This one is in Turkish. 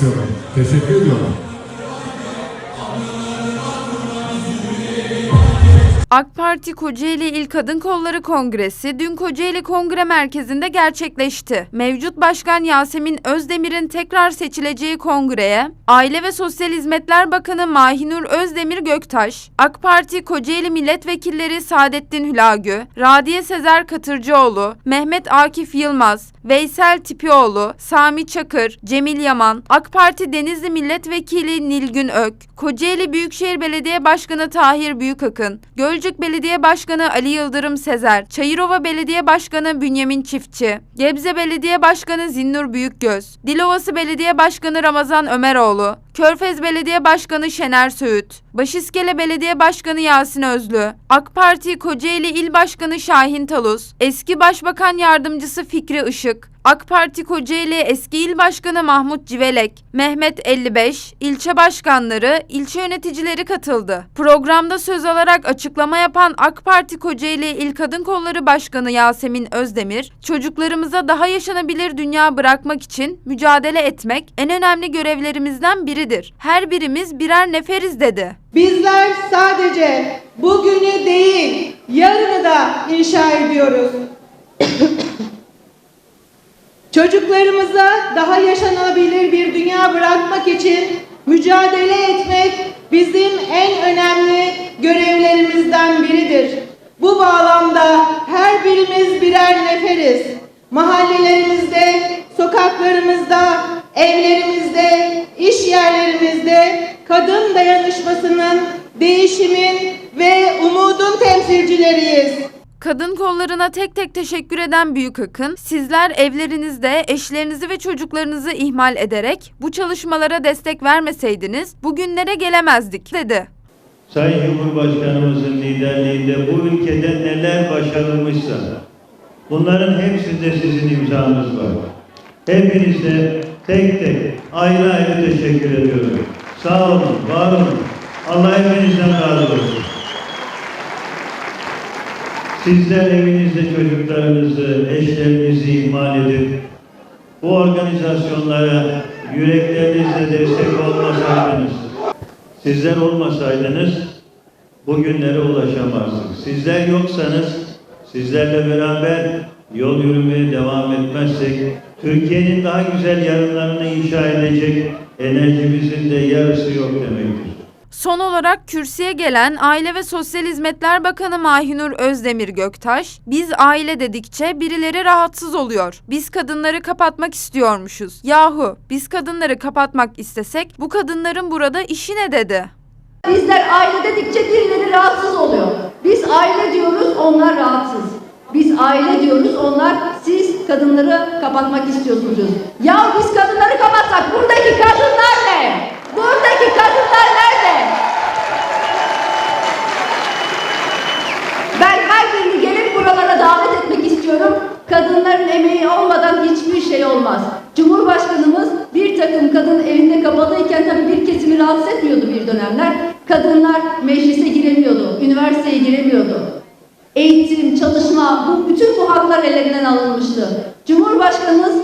istiyorum. Teşekkür ediyorum. AK Parti Kocaeli İl Kadın Kolları Kongresi dün Kocaeli Kongre Merkezi'nde gerçekleşti. Mevcut Başkan Yasemin Özdemir'in tekrar seçileceği kongreye Aile ve Sosyal Hizmetler Bakanı Mahinur Özdemir Göktaş, AK Parti Kocaeli Milletvekilleri Saadettin Hülagü, Radiye Sezer Katırcıoğlu, Mehmet Akif Yılmaz, Veysel Tipioğlu, Sami Çakır, Cemil Yaman, AK Parti Denizli Milletvekili Nilgün Ök, Kocaeli Büyükşehir Belediye Başkanı Tahir Büyükakın, Gölcük Belediye Başkanı Ali Yıldırım Sezer, Çayırova Belediye Başkanı Bünyamin Çiftçi, Gebze Belediye Başkanı Zinnur Büyükgöz, Dilovası Belediye Başkanı Ramazan Ömeroğlu, Körfez Belediye Başkanı Şener Söğüt, Başiskele Belediye Başkanı Yasin Özlü, AK Parti Kocaeli İl Başkanı Şahin Talus, eski Başbakan Yardımcısı Fikri Işık, AK Parti Kocaeli eski İl Başkanı Mahmut Civelek, Mehmet 55, ilçe başkanları, ilçe yöneticileri katıldı. Programda söz alarak açıklama yapan AK Parti Kocaeli İl Kadın Kolları Başkanı Yasemin Özdemir, çocuklarımıza daha yaşanabilir dünya bırakmak için mücadele etmek en önemli görevlerimizden biridir. Her birimiz birer neferiz dedi. Bizler sadece bugünü değil, yarını da inşa ediyoruz. Çocuklarımıza daha yaşanabilir bir dünya bırakmak için mücadele etmek bizim en önemli görevlerimizden biridir. Bu bağlamda her birimiz birer neferiz. Mahallelerimizde, sokaklarımızda, evlerimizde, dayanışmasının, değişimin ve umudun temsilcileriyiz. Kadın kollarına tek tek teşekkür eden Büyük Akın, sizler evlerinizde eşlerinizi ve çocuklarınızı ihmal ederek bu çalışmalara destek vermeseydiniz bugünlere gelemezdik dedi. Sayın Cumhurbaşkanımızın liderliğinde bu ülkede neler başarılmışsa bunların hepsinde sizin imzanız var. Hepinize tek tek ayrı ayrı teşekkür ediyorum. Sağ olun, var olun. Allah hepinizden razı olsun. Sizler evinizde çocuklarınızı, eşlerinizi ihmal edip bu organizasyonlara yüreklerinizle destek olmasaydınız, sizler olmasaydınız bugünlere ulaşamazdık. Sizler yoksanız, sizlerle beraber yol yürümeye devam etmezsek, Türkiye'nin daha güzel yarınlarını inşa edecek enerjimizin de yarısı yok demektir. Son olarak kürsüye gelen Aile ve Sosyal Hizmetler Bakanı Mahinur Özdemir Göktaş, biz aile dedikçe birileri rahatsız oluyor. Biz kadınları kapatmak istiyormuşuz. Yahu biz kadınları kapatmak istesek bu kadınların burada işi ne dedi? Bizler aile dedikçe birileri rahatsız oluyor. Biz aile diyoruz, onlar rahatsız. Biz aile diyoruz, onlar siz kadınları kapatmak istiyorsunuz. Ya biz kadınları istiyorum. Kadınların emeği olmadan hiçbir şey olmaz. Cumhurbaşkanımız bir takım kadın evinde kapalıyken tabii bir kesimi rahatsız etmiyordu bir dönemler. Kadınlar meclise giremiyordu, üniversiteye giremiyordu. Eğitim, çalışma, bu bütün bu haklar ellerinden alınmıştı. Cumhurbaşkanımız